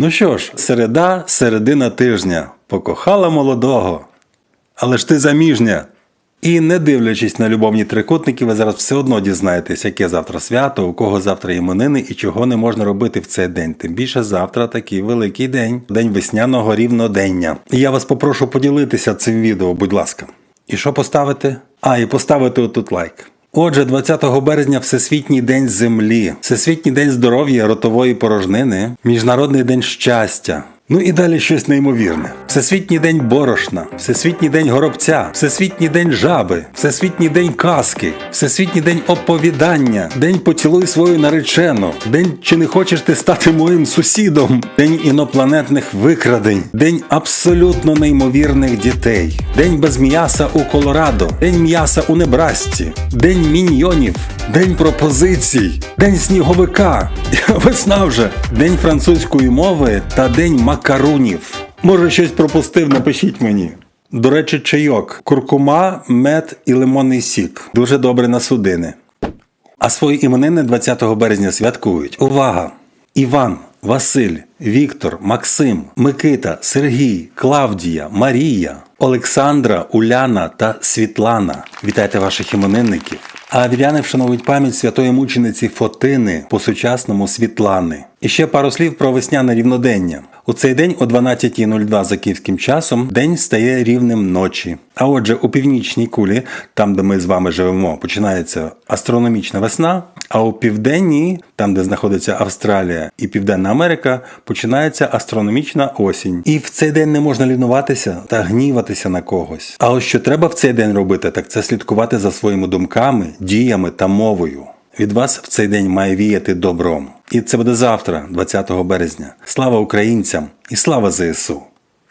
Ну що ж, середа, середина тижня. Покохала молодого. Але ж ти заміжня. І не дивлячись на любовні трикутники, ви зараз все одно дізнаєтесь, яке завтра свято, у кого завтра іменини і чого не можна робити в цей день. Тим більше завтра такий великий день, день весняного рівнодення. І я вас попрошу поділитися цим відео, будь ласка. І що поставити? А, і поставити отут лайк. Отже, 20 березня Всесвітній день землі, Всесвітній день здоров'я ротової порожнини, Міжнародний день щастя. Ну і далі щось неймовірне. Всесвітній день борошна, Всесвітній день горобця, Всесвітній день жаби, Всесвітній день казки, Всесвітній день оповідання, День поцілуй свою наречену, День чи не хочеш ти стати моїм сусідом, День інопланетних викрадень, День абсолютно неймовірних дітей, День без м'яса у Колорадо, День м'яса у Небрасці, День міньйонів, День пропозицій, День сніговика, весна вже, День французької мови та День макарунів. Може, щось пропустив, напишіть мені. До речі, чайок, куркума, мед і лимонний сік. Дуже добре на судини. А свої іменини 20 березня святкують. Увага! Іван, Василь, Віктор, Максим, Микита, Сергій, Клавдія, Марія, Олександра, Уляна та Світлана. Вітайте ваших іменинників. А віряни вшановують пам'ять святої мучениці Фотини, по-сучасному Світлани. І ще пару слів про весняне рівнодення. У цей день о 12.02 за київським часом день стає рівнем ночі. А отже, у північній кулі, там де ми з вами живемо, починається астрономічна весна. А у південній, там де знаходиться Австралія і Південна Америка, починається астрономічна осінь. І в цей день не можна лінуватися та гніватися на когось. А ось що треба в цей день робити, так це слідкувати за своїми думками, діями та мовою. Від вас в цей день має віяти добром. І це буде завтра, 20 березня. Слава українцям і слава ЗСУ!